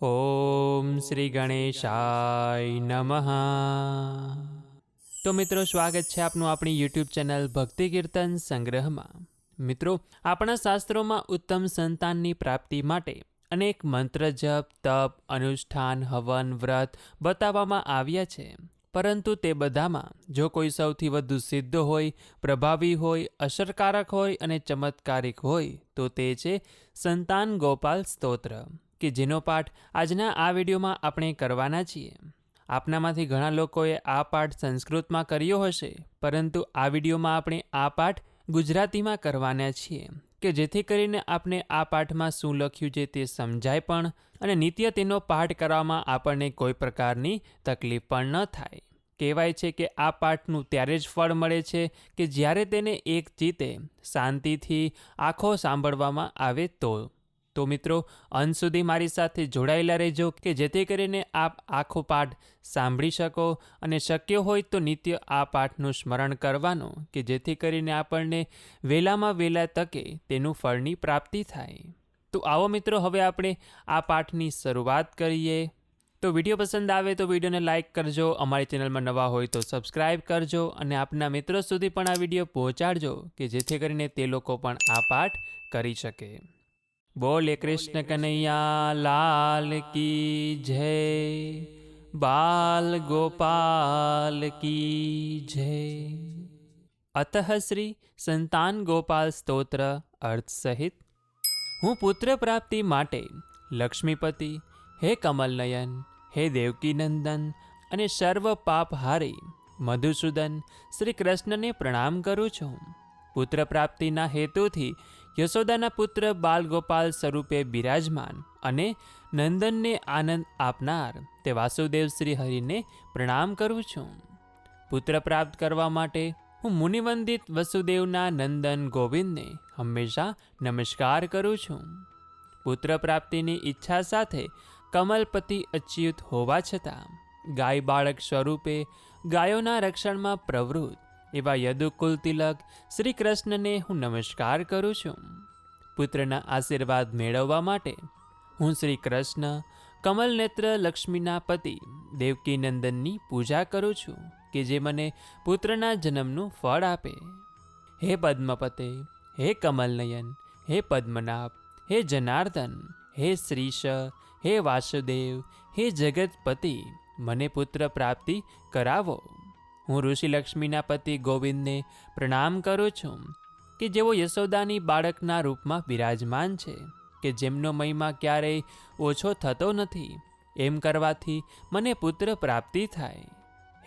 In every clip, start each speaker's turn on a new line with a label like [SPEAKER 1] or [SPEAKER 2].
[SPEAKER 1] ઓમ શ્રી ગણેશાય નમઃ. તો મિત્રો, સ્વાગત છે આપનું આપણી યુટ્યુબ ચેનલ ભક્તિ કીર્તન સંગ્રહમાં. મિત્રો, આપણા શાસ્ત્રોમાં ઉત્તમ સંતાનની પ્રાપ્તિ માટે અનેક મંત્ર જપ, તપ, અનુષ્ઠાન, હવન, વ્રત બતાવવામાં આવ્યા છે. પરંતુ તે બધામાં જો કોઈ સૌથી વધુ સિદ્ધ હોય, પ્રભાવી હોય, અસરકારક હોય અને ચમત્કારિક હોય, તો તે છે સંતાન ગોપાલ સ્તોત્ર. કે જેનો પાઠ આજના આ વિડીયોમાં આપણે કરવાના છીએ. આપનામાંથી ઘણા લોકોએ આ પાઠ સંસ્કૃતમાં કર્યો હશે, પરંતુ આ વિડીયોમાં આપણે આ પાઠ ગુજરાતીમાં કરવાના છીએ, કે જેથી કરીને આપણે આ પાઠમાં શું લખ્યું છે તે સમજાય પણ અને નિત્ય તેનો પાઠ કરવામાં આપણને કોઈ પ્રકારની તકલીફ પણ ન થાય. કહેવાય છે કે આ પાઠનું ત્યારે જ ફળ મળે છે કે જ્યારે તેને એક ચિત્તે શાંતિથી આખો સાંભળવામાં આવે તો તો મિત્રો, અંત સુધી મારી સાથે જોડાયેલા રહેજો કે જેથી કરીને આપ આખો પાઠ સાંભળી શકો અને શક્ય હોય તો નિત્ય આ પાઠનું સ્મરણ કરવાનું કે જેથી કરીને આપણને વહેલામાં વહેલા તકે તેનું ફળની પ્રાપ્તિ થાય. તો આવો મિત્રો, હવે આપણે આ પાઠની શરૂઆત કરીએ. તો વીડિયો પસંદ આવે તો વિડીયોને લાઇક કરજો, અમારી ચેનલમાં નવા હોય તો સબસ્ક્રાઇબ કરજો અને આપના મિત્રો સુધી પણ આ વીડિયો પહોંચાડજો કે જેથી કરીને તે લોકો પણ આ પાઠ કરી શકે. બોલે કૃષ્ણ કનૈયા, લાલ કી જય, બાલ ગોપાલ કી જય. અતઃ શ્રી સંતાન ગોપાલ સ્તોત્ર અર્થ સહિત, હું પુત્ર પ્રાપ્તિ માટે લક્ષ્મીપતિ, હે કમલનયન, હે દેવકીનંદન અને સર્વ પાપહારી મધુસૂદન શ્રી કૃષ્ણને પ્રણામ કરું છું. પુત્ર પ્રાપ્તિના હેતુથી યશોદાના પુત્ર બાલગોપાલ સ્વરૂપે બિરાજમાન અને નંદનને આનંદ આપનાર તે વાસુદેવ શ્રી હરિને પ્રણામ કરું છું. પુત્ર પ્રાપ્ત કરવા માટે હું મુનિવંદિત વસુદેવના નંદન ગોવિંદને હંમેશા નમસ્કાર કરું છું. પુત્ર પ્રાપ્તિની ઈચ્છા સાથે કમલપતિ અચ્યુત હોવા છતાં ગાય બાળક સ્વરૂપે ગાયોના રક્ષણમાં પ્રવૃત્ત એવા યદુકુલ તિલક શ્રી કૃષ્ણને હું નમસ્કાર કરું છું. પુત્રના આશીર્વાદ મેળવવા માટે હું શ્રી કૃષ્ણ કમલનેત્ર લક્ષ્મીના પતિ, દેવકીનંદનની પૂજા કરું છું કે જે મને પુત્રના જન્મનું ફળ આપે. હે પદ્મપતે, હે કમલનયન, હે પદ્મનાભ, હે જનાર્દન, હે શ્રીશ, હે વાસુદેવ, હે જગતપતિ, મને પુત્ર પ્રાપ્તિ કરાવો. હું ઋષિલક્ષ્મીના પતિ ગોવિંદને પ્રણામ કરું છું કે જેઓ યશોદાની બાળકના રૂપમાં બિરાજમાન છે, કે જેમનો મહિમા ક્યારેય ઓછો થતો નથી, એમ કરવાથી મને પુત્ર પ્રાપ્તિ થાય.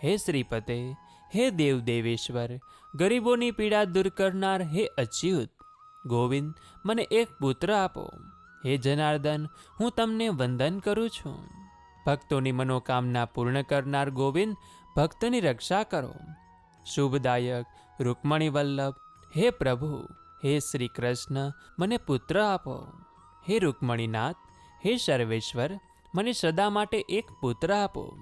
[SPEAKER 1] હે શ્રીપતે, હે દેવ દેવેશ્વર ગરીબોની પીડા દૂર કરનાર હે અચ્યુત, ગોવિંદ, મને એક પુત્ર આપો. હે જનાર્દન, હું તમને વંદન કરું છું. ભક્તોની મનોકામના પૂર્ણ કરનાર ગોવિંદ ભક્તની રક્ષા કરો. શુભદાયક રૂકમણી વલ્લભ, હે પ્રભુ, હે શ્રી કૃષ્ણ મને પુત્ર આપો. હે રૂકમણીનાથ, હે સર્વેશ્વર, મને સદા માટે એક પુત્ર આપો.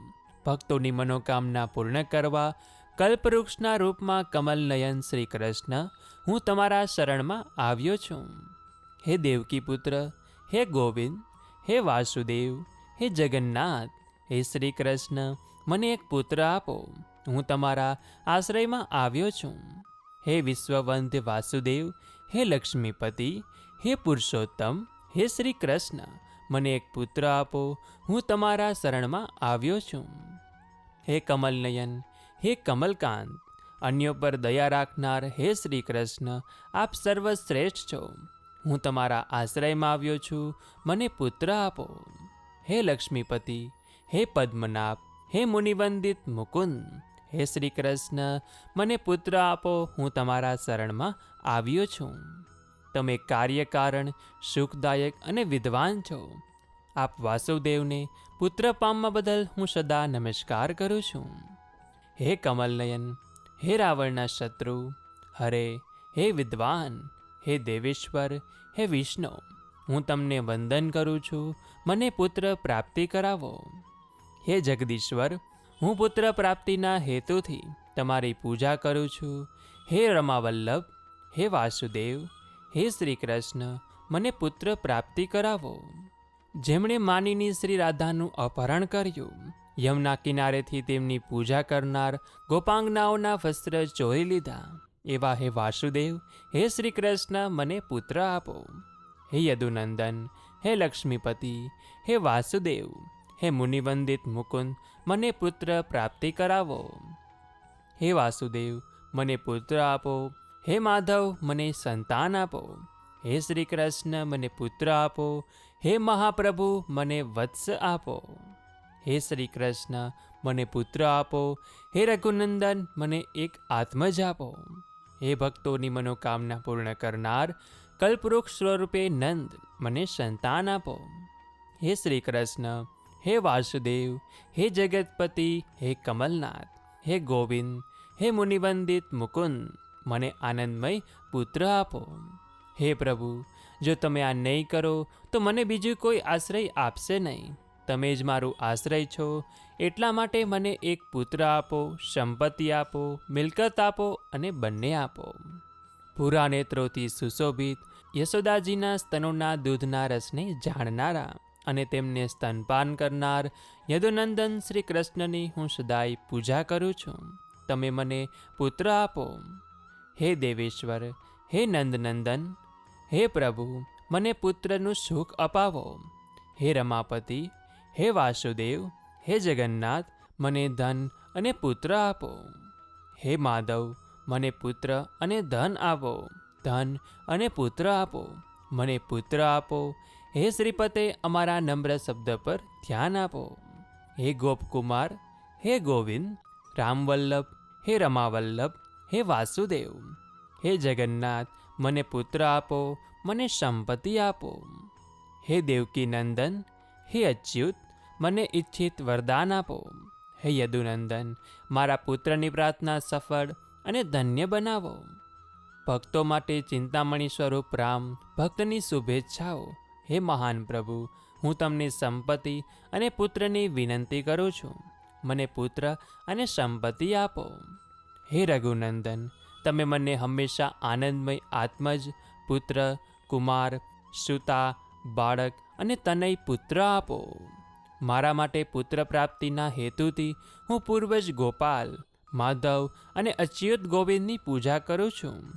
[SPEAKER 1] ભક્તોની મનોકામના પૂર્ણ કરવા કલ્પવૃક્ષના રૂપમાં કમલનયન શ્રી કૃષ્ણ હું તમારા શરણમાં આવ્યો છું. હે દેવકી પુત્ર હે ગોવિંદ, હે વાસુદેવ, હે જગન્નાથ, હે શ્રી કૃષ્ણ મને એક પુત્ર આપો. હું તમારા આશ્રયમાં આવ્યો છું. હે વિશ્વવંત વાસુદેવ, હે લક્ષ્મીપતિ, હે પુરુષોત્તમ, હે શ્રી કૃષ્ણ, મને એક પુત્ર આપો. હું તમારા શરણમાં આવ્યો છું. હે કમલનયન, હે કમલકાંત, અન્યો પર દયા રાખનાર હે શ્રી કૃષ્ણ, આપ સર્વશ્રેષ્ઠ છો. હું તમારા આશ્રયમાં આવ્યો છું. મને પુત્ર આપો. હે લક્ષ્મીપતિ, હે પદ્મનાભ હે મુનિવંદિત મુકુંદ, હે શ્રી કૃષ્ણ મને પુત્ર આપો, હું તમારા શરણમાં આવ્યો છું. તમે કાર્યકારણ, સુખદાયક અને વિદ્વાન છો. આપ વાસુદેવને પુત્ર પામવા બદલ હું સદા નમસ્કાર કરું છું. હે કમલનયન, હે રાવણના શત્રુ, હરે, હે વિદ્વાન, હે દેવેશ્વર, હે વિષ્ણુ, હું તમને વંદન કરું છું. મને પુત્ર પ્રાપ્તિ કરાવો. હે જગદીશ્વર, હું પુત્ર પ્રાપ્તિના હેતુથી તમારી પૂજા કરું છું. હે રમાવલ્લભ, હે વાસુદેવ, હે શ્રી કૃષ્ણ મને પુત્ર પ્રાપ્તિ કરાવો. જેમણે માનીની શ્રી રાધાનું અપહરણ કર્યું, યમના કિનારેથી તેમની પૂજા કરનાર ગોપાંગનાઓના વસ્ત્ર ચોરી લીધા. એવા હે વાસુદેવ, હે શ્રી કૃષ્ણ મને પુત્ર આપો. હે યદુનંદન, હે લક્ષ્મીપતિ, હે વાસુદેવ હે મુનિવંદિત મુકુંદ, મને પુત્ર પ્રાપ્તિ કરાવો. હે વાસુદેવ, મને પુત્ર આપો. હે માધવ, મને સંતાન આપો. હે શ્રી કૃષ્ણ મને પુત્ર આપો. હે મહાપ્રભુ, મને વત્સ આપો. હે શ્રી કૃષ્ણ મને પુત્ર આપો. હે રઘુનંદન, મને એક આત્મજ આપો હે ભક્તોની મનોકામના પૂર્ણ કરનાર કલ્પવૃક્ષ સ્વરૂપે નંદ, મને સંતાન આપો. હે શ્રી કૃષ્ણ હે વાસુદેવ, હે જગતપતિ, હે કમલનાથ, હે ગોવિંદ, હે મુનિવંદિત મુકુંદ, મને આનંદમય પુત્ર આપો. હે પ્રભુ, જો તમે આ નહીં કરો, તો મને બીજું કોઈ આશ્રય આપશે નહીં. તમે જ મારું આશ્રય છો, એટલા માટે મને એક પુત્ર આપો, સંપત્તિ આપો, મિલકત આપો અને બંને આપો. ભૂરા નેત્રોથી સુશોભિત યશોદાજીના સ્તનોના દૂધના રસને જાણનારા અને તેમને સ્તનપાન કરનાર યદુનંદન શ્રી કૃષ્ણની હું સદાય પૂજા કરું છું. તમે મને પુત્ર આપો. હે દેવેશ્વર, હે નંદનંદન, હે પ્રભુ, મને પુત્રનું સુખ અપાવો. હે રમાપતિ, હે વાસુદેવ, હે જગન્નાથ, મને ધન અને પુત્ર આપો. હે માધવ, મને પુત્ર અને ધન આપો. ધન અને પુત્ર આપો. મને પુત્ર આપો. હે શ્રીપતે, અમારા નમ્ર શબ્દ પર ધ્યાન આપો. હે ગોપકુમાર, હે ગોવિંદ, રામવલ્લભ, હે રમાવલ્લભ, હે વાસુદેવ. હે જગન્નાથ, મને પુત્ર આપો, મને સંપત્તિ આપો. હે દેવકી નંદન હે અચ્યુત, મને ઈચ્છિત વરદાન આપો. હે યદુનંદન, મારા પુત્રની પ્રાર્થના સફળ અને ધન્ય બનાવો. ભક્તો માટે ચિંતામણી સ્વરૂપ રામ, ભક્તની શુભેચ્છાઓ. હે મહાન પ્રભુ, હું તમને સંપત્તિ અને પુત્રની વિનંતી કરું છું. મને પુત્ર અને સંપત્તિ આપો. હે રઘુનંદન, તમે મને હંમેશા આનંદમય આત્મજ, પુત્ર, કુમાર, સુતા, બાળક અને તનય પુત્ર આપો. મારા માટે પુત્ર પ્રાપ્તિના હેતુથી હું પૂર્વજ ગોપાલ, માધવ અને અચ્યુત ગોવિંદની પૂજા કરું છું,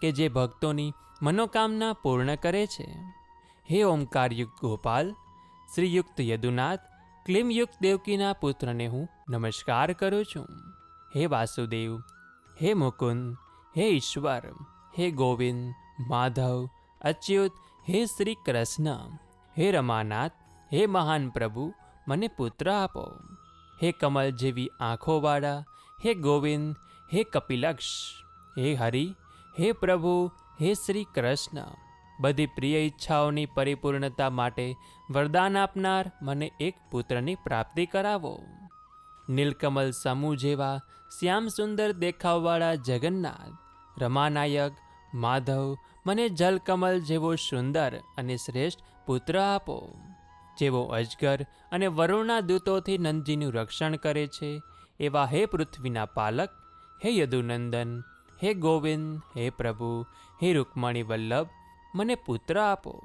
[SPEAKER 1] કે જે ભક્તોની મનોકામના પૂર્ણ કરે છે. હે ઓમકારયુક્ત ગોપાલ, શ્રીયુક્ત યદુનાથ, ક્લિમયુક્ત દેવકીના પુત્રને હું નમસ્કાર કરું છું. હે વાસુદેવ, હે મુકુંદ, હે ઈશ્વર, હે ગોવિંદ, માધવ, અચ્યુત, હે શ્રી કૃષ્ણ, હે રમાનાથ, હે મહાન પ્રભુ, મને પુત્ર આપો. હે કમલ જેવી આંખોવાળા, હે ગોવિંદ, હે કપિલક્ષ, હે હરિ, હે પ્રભુ, હે શ્રી કૃષ્ણ. બધી પ્રિય ઈચ્છાઓની પરિપૂર્ણતા માટે વરદાન આપનાર મને એક પુત્રની પ્રાપ્તિ કરાવો. નીલકમલ સમૂહ જેવા શ્યામ સુંદર દેખાવવાળા જગન્નાથ, રમાનાયક, માધવ મને જલકમલ જેવો સુંદર અને શ્રેષ્ઠ પુત્ર આપો. જેવો અજગર અને વરુણના દૂતોથી નંદજીનું રક્ષણ કરે છે, એવા હે પૃથ્વીના પાલક, હે યદુનંદન, હે ગોવિંદ, હે પ્રભુ, હે રૂકમણી વલ્લભ મને પુત્ર આપો.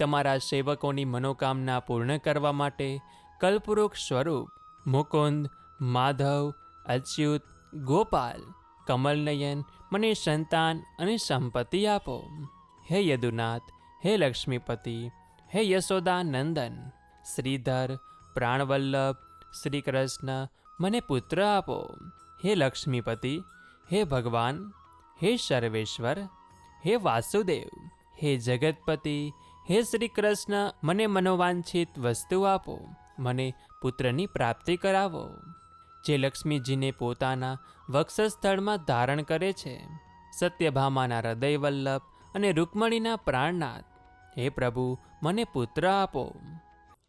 [SPEAKER 1] તમારા સેવકોની મનોકામના પૂર્ણ કરવા માટે કલ્પવૃક્ષ સ્વરૂપ મુકુંદ, માધવ, અચ્યુત, ગોપાલ, કમલનયન મને સંતાન અને સંપત્તિ આપો. હે યદુનાથ, હે લક્ષ્મીપતિ, હે યશોદા નંદન શ્રીધર, પ્રાણવલ્લભ શ્રી કૃષ્ણ મને પુત્ર આપો. હે લક્ષ્મીપતિ, હે ભગવાન, હે સર્વેશ્વર, હે વાસુદેવ. હે જગતપતિ, હે શ્રી કૃષ્ણ મને મનોવાંછિત વસ્તુ આપો, મને પુત્રની પ્રાપ્તિ કરાવો. જે લક્ષ્મીજીને પોતાના વક્ષસ્થળમાં ધારણ કરે છે, સત્યભામાના હૃદય વલ્લભ અને રૂકમણીના પ્રાણનાથ, હે પ્રભુ, મને પુત્ર આપો.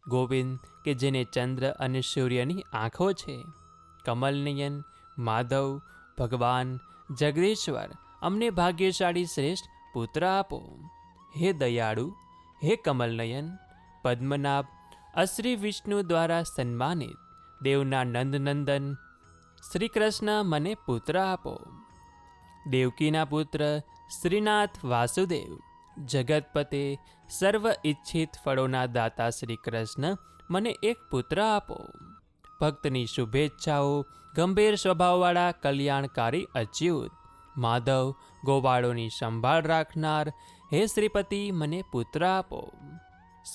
[SPEAKER 1] ગોવિંદ, કે જેને ચંદ્ર અને સૂર્યની આંખો છે, કમલનયન, માધવ, ભગવાન, જગદીશ્વર, અમને ભાગ્યશાળી શ્રેષ્ઠ પુત્ર આપો. હે દયાળુ, હે કમલનયન, પદ્મનાભ, અશ્રી વિષ્ણુ દ્વારા સન્માનિત દેવના નંદનંદન. શ્રી કૃષ્ણ મને પુત્ર આપો. દેવકીના પુત્ર શ્રીનાથ વાસુદેવ, જગતપતે સર્વ ઈચ્છિત ફળોના દાતા શ્રી કૃષ્ણ મને એક પુત્ર આપો. ભક્તની શુભેચ્છાઓ ગંભીર સ્વભાવવાળા કલ્યાણકારી અચ્યુત, માધવ ગોવાળોની સંભાળ રાખનાર હે શ્રીપતિ, મને પુત્ર આપો.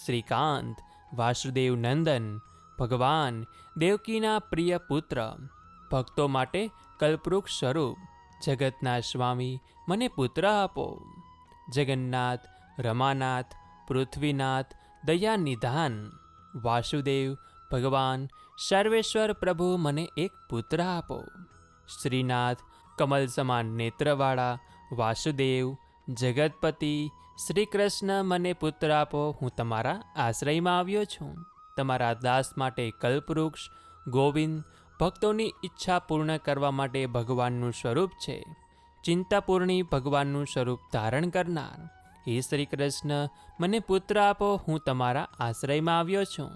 [SPEAKER 1] શ્રીકાંત, વાસુદેવ નંદન, ભગવાન, દેવકીના પ્રિય પુત્ર, ભક્તો માટે કલ્પવૃક્ષ સ્વરૂપ, જગતના સ્વામી, મને પુત્ર આપો. જગન્નાથ, રમાનાથ, પૃથ્વીનાથ દયા નિધાન વાસુદેવ, ભગવાન, સર્વેશ્વર પ્રભુ મને એક પુત્ર આપો. શ્રીનાથ કમલ સમાન નેત્રવાળા, વાસુદેવ જગતપતિ શ્રી કૃષ્ણ મને પુત્ર આપો, હું તમારા આશ્રયમાં આવ્યો છું. તમારા દાસ માટે કલ્પવૃક્ષ, ગોવિંદ, ભક્તોની ઈચ્છા પૂર્ણ કરવા માટે ભગવાનનું સ્વરૂપ છે. ચિંતાપૂર્ણી ભગવાનનું સ્વરૂપ ધારણ કરનાર. હે શ્રી કૃષ્ણ મને પુત્ર આપો, હું તમારા આશ્રયમાં આવ્યો છું.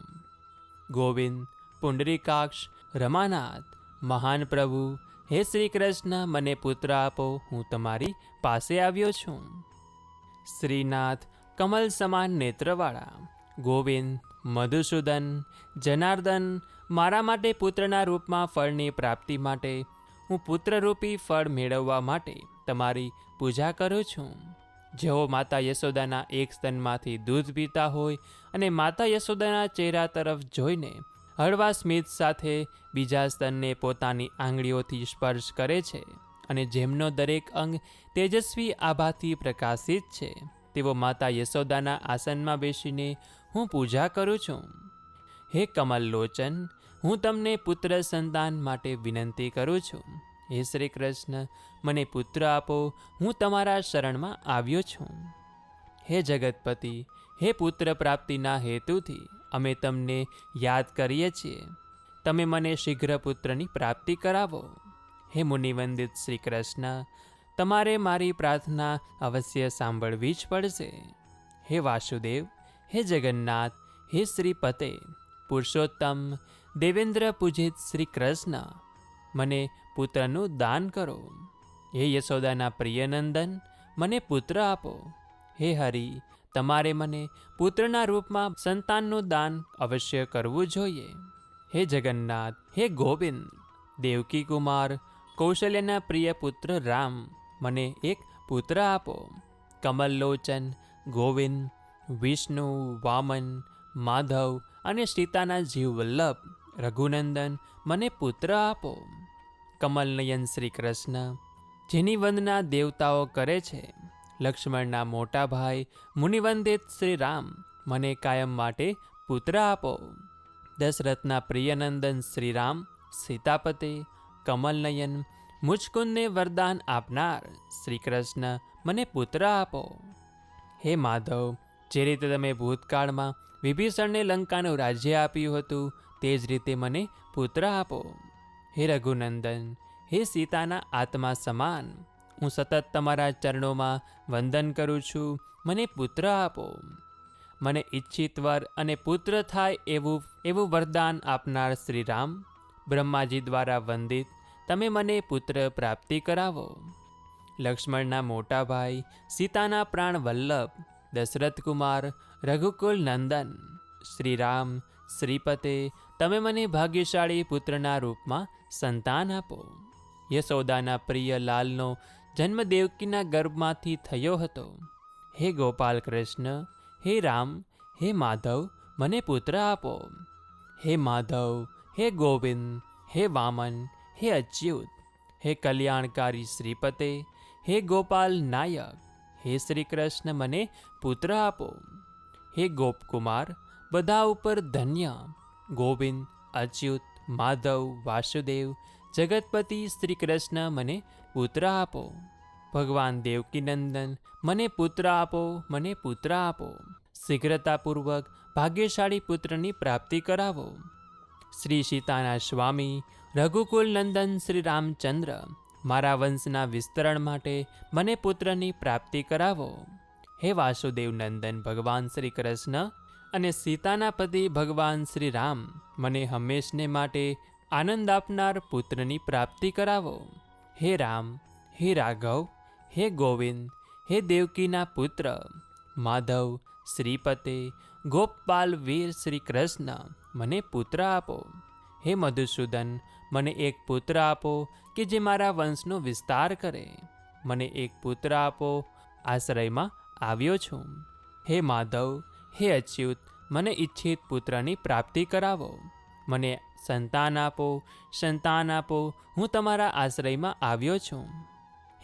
[SPEAKER 1] ગોવિંદ, પુંડરીકાક્ષ, રમાનાથ, મહાન પ્રભુ હે શ્રી કૃષ્ણ મને પુત્ર આપો, હું તમારી પાસે આવ્યો છું. શ્રીનાથ કમલ સમાન નેત્રવાળા, ગોવિંદ, મધુસૂદન, જનાર્દન મારા માટે પુત્રના રૂપમાં ફળની પ્રાપ્તિ માટે, હું પુત્રરૂપી ફળ મેળવવા માટે તમારી પૂજા કરું છું. જેઓ માતા યશોદાના એક સ્તનમાંથી દૂધ પીતા હોય અને માતા યશોદાના ચહેરા તરફ જોઈને હળવા સ્મિત સાથે બીજા સ્તનને પોતાની આંગળીઓથી સ્પર્શ કરે છે અને જેમનો દરેક અંગ તેજસ્વી આભાથી પ્રકાશિત છે, તેઓ માતા યશોદાના આસનમાં બેસીને, હું પૂજા કરું છું. હે કમલ લોચન, હું તમને પુત્ર સંતાન માટે વિનંતી કરું છું. હે શ્રી કૃષ્ણ, મને પુત્ર આપો, હું તમારા શરણમાં આવ્યો છું. હે જગતપતિ, હે પુત્ર પ્રાપ્તિના હેતુથી અમે તમને યાદ કરીએ છીએ. તમે મને શીઘ્ર પુત્રની પ્રાપ્તિ કરાવો. હે મુનિવંદિત શ્રી કૃષ્ણ તમારે મારી પ્રાર્થના અવશ્ય સાંભળવી જ પડશે. હે વાસુદેવ, હે જગન્નાથ, હે શ્રીપતે, પુરુષોત્તમ, દેવેન્દ્ર પૂજિત શ્રી કૃષ્ણ મને પુત્રનું દાન કરો. હે યશોદાના પ્રિયનંદન મને પુત્ર આપો. હે હરિ તમારે મને પુત્રના રૂપમાં સંતાનનું દાન અવશ્ય કરવું જોઈએ. હે જગન્નાથ, હે ગોવિંદ, દેવકી કુમાર, કૌશલ્યના પ્રિય પુત્ર રામ, મને એક પુત્ર આપો. કમલલોચન, ગોવિંદ, વિષ્ણુ, વામન, માધવ અને સીતાના જીવ વલ્લભ રઘુનંદન, મને પુત્ર આપો. કમલનયન શ્રી કૃષ્ણ જેની વંદના દેવતાઓ કરે છે. લક્ષ્મણના મોટા ભાઈ મુનિવંદિત શ્રી રામ મને કાયમ માટે પુત્ર આપો. દશરથના પ્રિયનંદન શ્રીરામ, સીતાપતિ, કમલનયન, મુચકુંદને વરદાન આપનાર શ્રી કૃષ્ણ મને પુત્ર આપો. હે માધવ, જે રીતે તમે ભૂતકાળમાં વિભીષણને લંકાનું રાજ્ય આપ્યું હતું, તે જ રીતે મને પુત્ર આપો. હે રઘુનંદન, હે સીતાના આત્મા સમાન હું સતત તમારા ચરણોમાં વંદન કરું છું. મને પુત્ર આપો. મને ઈચ્છિત વર અને પુત્ર થાય એવું એવું વરદાન આપનાર શ્રીરામ, બ્રહ્માજી દ્વારા વંદિત. તમે મને પુત્ર પ્રાપ્તિ કરાવો. લક્ષ્મણના મોટા ભાઈ, સીતાના પ્રાણ વલ્લભ, દશરથ કુમાર, રઘુકુલ નંદન, શ્રીરામ, શ્રીપતે, તમે મને ભાગ્યશાળી પુત્રના રૂપમાં સંતાન આપો. યશોદાના પ્રિય લાલનો જન્મ દેવકીના ગર્ભમાંથી થયો હતો. હે ગોપાલ કૃષ્ણ હે રામ, હે માધવ, મને પુત્ર આપો. હે માધવ, હે ગોવિંદ, હે વામન, હે અચ્યુત, હે કલ્યાણકારી શ્રીપતે, હે ગોપાલ નાયક, હે શ્રી કૃષ્ણ મને પુત્ર આપો. હે ગોપકુમાર, બધા ઉપર ધન્ય, ગોવિંદ, અચ્યુત, માધવ, વાસુદેવ, જગતપતિ શ્રી કૃષ્ણ મને પુત્ર આપો. ભગવાન દેવકીનંદન, મને પુત્ર આપો, મને પુત્ર આપો. શીઘ્રતાપૂર્વક ભાગ્યશાળી પુત્રની પ્રાપ્તિ કરાવો. શ્રી સીતાના સ્વામી, રઘુકુલ નંદન શ્રી રામચંદ્ર, મારા વંશના વિસ્તરણ માટે મને પુત્રની પ્રાપ્તિ કરાવો. હે વાસુદેવ નંદન, ભગવાન શ્રી કૃષ્ણ અને સીતાના પતિ ભગવાન શ્રી રામ, મને હંમેશને માટે આનંદ આપનાર પુત્રની પ્રાપ્તિ કરાવો. હે રામ, હે રાઘવ, હે ગોવિંદ, હે દેવકીના પુત્ર, માધવ, શ્રીપતે, ગોપાલ, વીર શ્રી કૃષ્ણ, મને પુત્ર આપો. હે મધુસૂદન, મને એક પુત્ર આપો કે જે મારા વંશનો વિસ્તાર કરે. મને એક પુત્ર આપો, આશ્રયમાં આવ્યો છું. હે માધવ, હે અચ્યુત, મને ઈચ્છિત પુત્રની પ્રાપ્તિ કરાવો. મને સંતાન આપો સંતાન આપો, હું તમારા આશ્રયમાં આવ્યો છું.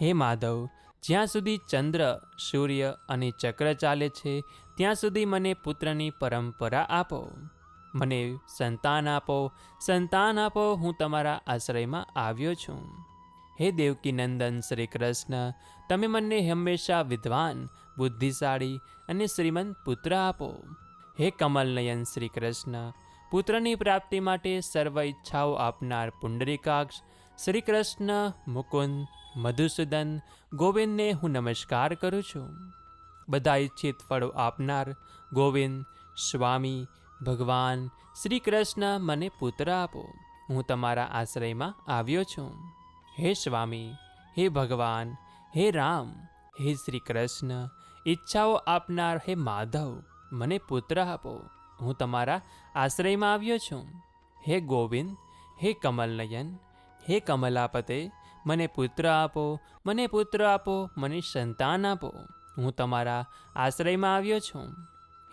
[SPEAKER 1] હે માધવ, જ્યાં સુધી ચંદ્ર, સૂર્ય અને ચક્ર ચાલે છે, ત્યાં સુધી મને પુત્રની પરંપરા આપો. મને સંતાન આપો સંતાન આપો, હું તમારા આશ્રયમાં આવ્યો છું. હે દેવકીનંદન શ્રી કૃષ્ણ, તમે મને હંમેશા વિદ્વાન, બુદ્ધિશાળી અને શ્રીમંત પુત્ર આપો. હે કમલનયન શ્રી કૃષ્ણ પુત્રની પ્રાપ્તિ માટે સર્વ ઈચ્છાઓ આપનાર પુંડરીકાક્ષ શ્રી કૃષ્ણ મુકુંદ, મધુસૂદન, ગોવિંદને હું નમસ્કાર કરું છું. બધા ઈચ્છિત ફળો આપનાર ગોવિંદ, સ્વામી, ભગવાન શ્રી કૃષ્ણ મને પુત્ર આપો. હું તમારા આશ્રયમાં આવ્યો છું. હે સ્વામી, હે ભગવાન, હે રામ, હે શ્રી કૃષ્ણ ઈચ્છાઓ આપનાર હે માધવ, મને પુત્ર આપો. હું તમારા આશ્રયમાં આવ્યો છું. હે ગોવિંદ, હે કમલનયન, હે કમલાપતે, મને પુત્ર આપો, મને પુત્ર આપો, મને સંતાન આપો. હું તમારા આશ્રયમાં આવ્યો છું.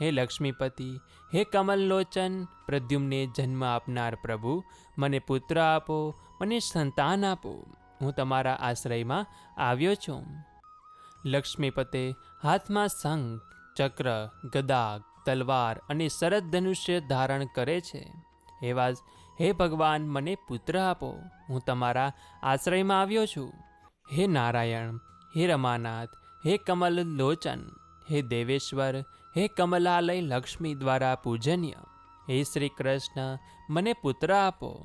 [SPEAKER 1] હે લક્ષ્મીપતિ, હે કમલલોચન, પ્રદ્યુમને જન્મ આપનાર પ્રભુ, મને પુત્ર આપો, મને સંતાન આપો. હું તમારા આશ્રયમાં આવ્યો છું. લક્ષ્મીપતે હાથમાં શંખ, ચક્ર ગદા તલવાર અને શરદ ધનુષ્ય ધારણ કરે છે. એવા જ, હે ભગવાન, મને પુત્ર આપો. હું તમારા આશ્રયમાં આવ્યો છું. હે નારાયણ, હે રમાનાથ, હે કમલ લોચન, હે દેવેશ્વર, હે કમલાલય લક્ષ્મી દ્વારા પૂજનીય. હે શ્રી કૃષ્ણ, મને પુત્ર આપો.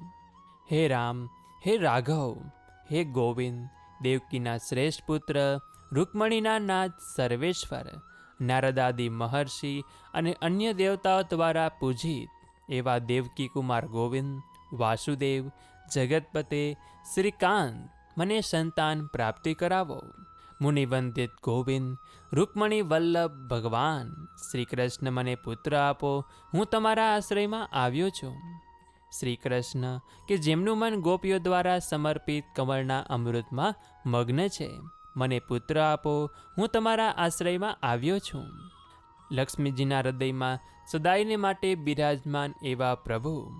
[SPEAKER 1] હે રામ, હે રાઘવ, હે ગોવિંદ, દેવકીના શ્રેષ્ઠ પુત્ર, રૂકમણીના નાથ સર્વેશ્વર નારદાદી મહર્ષિ અને અન્ય દેવતાઓ દ્વારા પૂજિત એવા દેવકી કુમાર ગોવિંદ, વાસુદેવ, જગતપતે, શ્રીકાંત, મને સંતાન પ્રાપ્તિ કરાવો. મુનિવંદિત ગોવિંદ, રૂકમણી વલ્લભ ભગવાન શ્રી કૃષ્ણ મને પુત્ર આપો, હું તમારા આશ્રયમાં આવ્યો છું. શ્રી કૃષ્ણ કે જેમનું મન ગોપીઓ દ્વારા સમર્પિત કમળના અમૃતમાં મગ્ન છે. મને પુત્ર આપો, હું તમારા આશ્રયમાં આવ્યો છું. લક્ષ્મીજીના હૃદયમાં સદાયને માટે બિરાજમાન એવા પ્રભુ.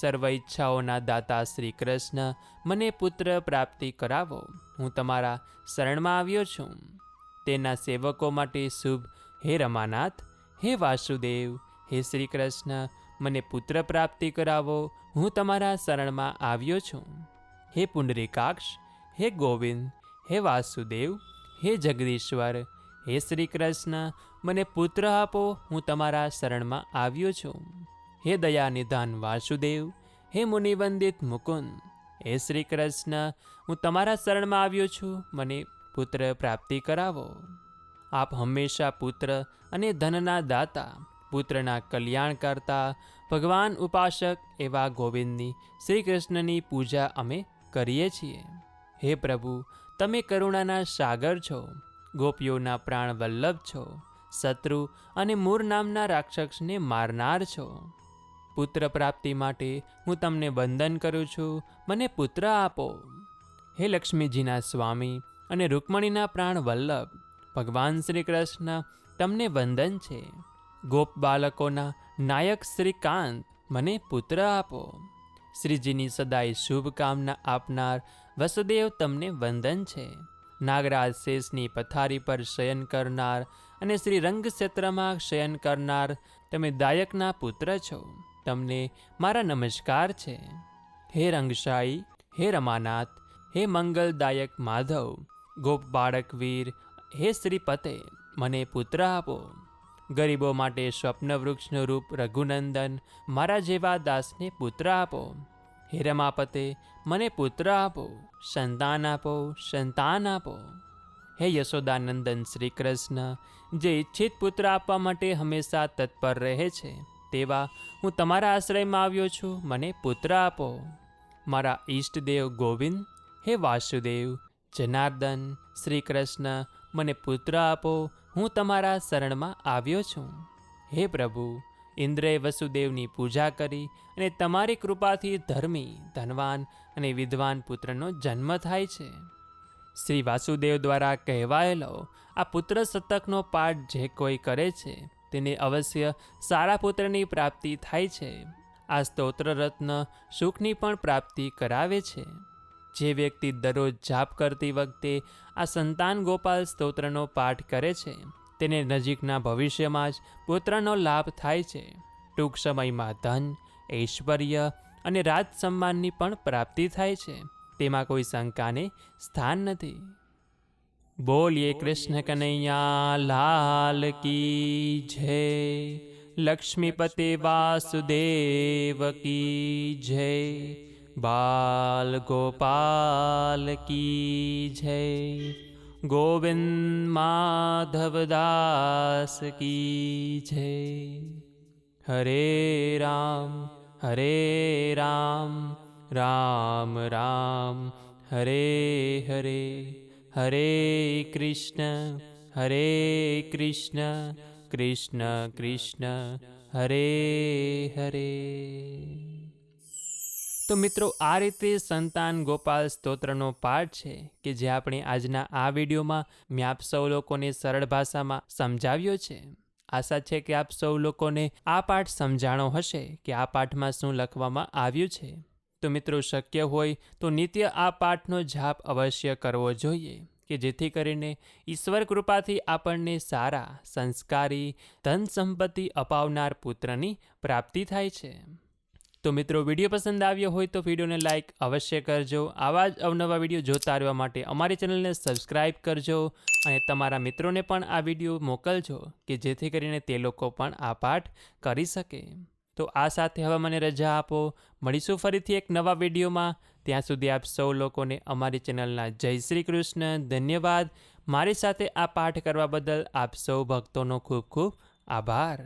[SPEAKER 1] સર્વ ઈચ્છાઓના દાતા શ્રી કૃષ્ણ, મને પુત્ર પ્રાપ્તિ કરાવો. હું તમારા શરણમાં આવ્યો છું. તેના સેવકો માટે શુભ. હે રમાનાથ, હે વાસુદેવ, હે શ્રી કૃષ્ણ, મને પુત્ર પ્રાપ્તિ કરાવો. હું તમારા શરણમાં આવ્યો છું. હે પુંડરીકાક્ષ, હે ગોવિંદ હે વાસુદેવ, હે જગદીશ્વર, હે શ્રી કૃષ્ણ મને પુત્ર આપો, હું તમારા શરણમાં આવ્યો છું. હે દયા નિધાન વાસુદેવ, હે મુનિવંદિત મુકુંદ, હે શ્રી કૃષ્ણ હું તમારા શરણમાં આવ્યો છું, મને પુત્ર પ્રાપ્તિ કરાવો. આપ હંમેશા પુત્ર અને ધનના દાતા, પુત્રના કલ્યાણ કરતા ભગવાન ઉપાસક એવા ગોવિંદની શ્રી કૃષ્ણની પૂજા અમે કરીએ છીએ. હે પ્રભુ તમે કરુણાના સાગર છો, ગોપીઓના પ્રાણ વલ્લભ છો, શત્રુ અને મૂર નામના રાક્ષસને મારનાર છો. પુત્ર પ્રાપ્તિ માટે હું તમને વંદન કરું છું, મને પુત્ર આપો. હે લક્ષ્મીજીના સ્વામી અને રૂકમણીના પ્રાણ વલ્લભ, ભગવાન શ્રી કૃષ્ણ, તમને વંદન છે. ગોપ બાલકોના નાયક શ્રીકાંત, મને પુત્ર આપો. શ્રીજીની સદાય શુભકામના આપનાર વસુદેવ તમને વંદન છે. નાગરાજ શેષની પથારી પર શયન કરનાર અને શ્રી રંગ ક્ષેત્રમાં શયન કરનાર તમે દાયકના પુત્ર છો. તમને મારા નમસ્કાર છે. હે રંગશાહી, હે રમાનાથ, હે મંગલદાયક માધવ, ગોપ બાળક વીર, હે શ્રીપતે, મને પુત્ર આપો. ગરીબો માટે સ્વપ્ન વૃક્ષનું રૂપ રઘુનંદન, મારા જેવા દાસને પુત્ર આપો. હે રમાપતે, મને પુત્ર આપો, સંતાન આપો સંતાન આપો. હે યશોદાનંદન શ્રી કૃષ્ણ જે ઈચ્છિત પુત્ર આપવા માટે હંમેશા તત્પર રહે છે, તેવા હું તમારા આશ્રયમાં આવ્યો છું, મને પુત્ર આપો. મારા ઈષ્ટદેવ ગોવિંદ, હે વાસુદેવ, જનાર્દન શ્રી કૃષ્ણ મને પુત્ર આપો, હું તમારા શરણમાં આવ્યો છું. હે પ્રભુ, ઇન્દ્રએ વસુદેવની પૂજા કરી અને તમારી કૃપાથી ધર્મી, ધનવાન અને વિદ્વાન પુત્રનો જન્મ થાય છે. શ્રી વાસુદેવ દ્વારા કહેવાયેલો આ પુત્ર શતકનો પાઠ જે કોઈ કરે છે, તેને અવશ્ય સારા પુત્રની પ્રાપ્તિ થાય છે. આ સ્તોત્ર રત્ન સુખની પણ પ્રાપ્તિ કરાવે છે. જે વ્યક્તિ દરરોજ જાપ કરતી વખતે આ સંતાન ગોપાલ સ્તોત્રનો પાઠ કરે છે, તેને નજીકના ભવિષ્યમાં જ પુત્રનો લાભ થાય છે. ટૂંક સમયમાં ધન, ઐશ્વર્ય અને રાજ સન્માનની પણ પ્રાપ્તિ થાય છે. તેમાં કોઈ શંકાને સ્થાન નથી. બોલીએ કૃષ્ણ કનૈયા, લાલ કી જય. લક્ષ્મીપતે વાસુદેવ કી જય. બાલ ગોપાલ કી જય. ગોવિંદ માધવદાસ કી જય. હરે રામ હરે રામ રામ રામ, હરે હરે હરે કૃષ્ણ હરે કૃષ્ણ કૃષ્ણ કૃષ્ણ, હરે હરે. તો મિત્રો, આ રીતે સંતાન ગોપાલ સ્તોત્રનો પાઠ છે કે જે આપણે આજના આ વિડીયોમાં મેં આપ સૌ લોકોને સરળ ભાષામાં સમજાવ્યો છે. આશા છે કે આપ સૌ લોકોને આ પાઠ સમજાણો હશે કે આ પાઠમાં શું લખવામાં આવ્યું છે. તો મિત્રો, શક્ય હોય તો નિત્ય આ પાઠનો જાપ અવશ્ય કરવો જોઈએ કે જેથી કરીને ઈશ્વર કૃપાથી આપણને સારા, સંસ્કારી ધન સંપત્તિ અપાવનાર પુત્રની પ્રાપ્તિ થાય છે. તો મિત્રો, વીડિયો પસંદ આવ્યો હોય તો વિડીયોને લાઇક અવશ્ય કરજો. આવા જ અવનવા વીડિયો જોતા રહેવા માટે અમારી ચેનલને સબસ્ક્રાઇબ કરજો અને તમારા મિત્રોને પણ આ વીડિયો મોકલજો કે જેથી કરીને તે લોકો પણ આ પાઠ કરી શકે. તો આ સાથે હવે મને રજા આપો. મળીશું ફરીથી એક નવા વિડીયોમાં. ત્યાં સુધી આપ સૌ લોકોને અમારી ચેનલના જય શ્રી કૃષ્ણ. ધન્યવાદ. મારી સાથે આ પાઠ કરવા બદલ આપ સૌ ભક્તોનો ખૂબ ખૂબ આભાર.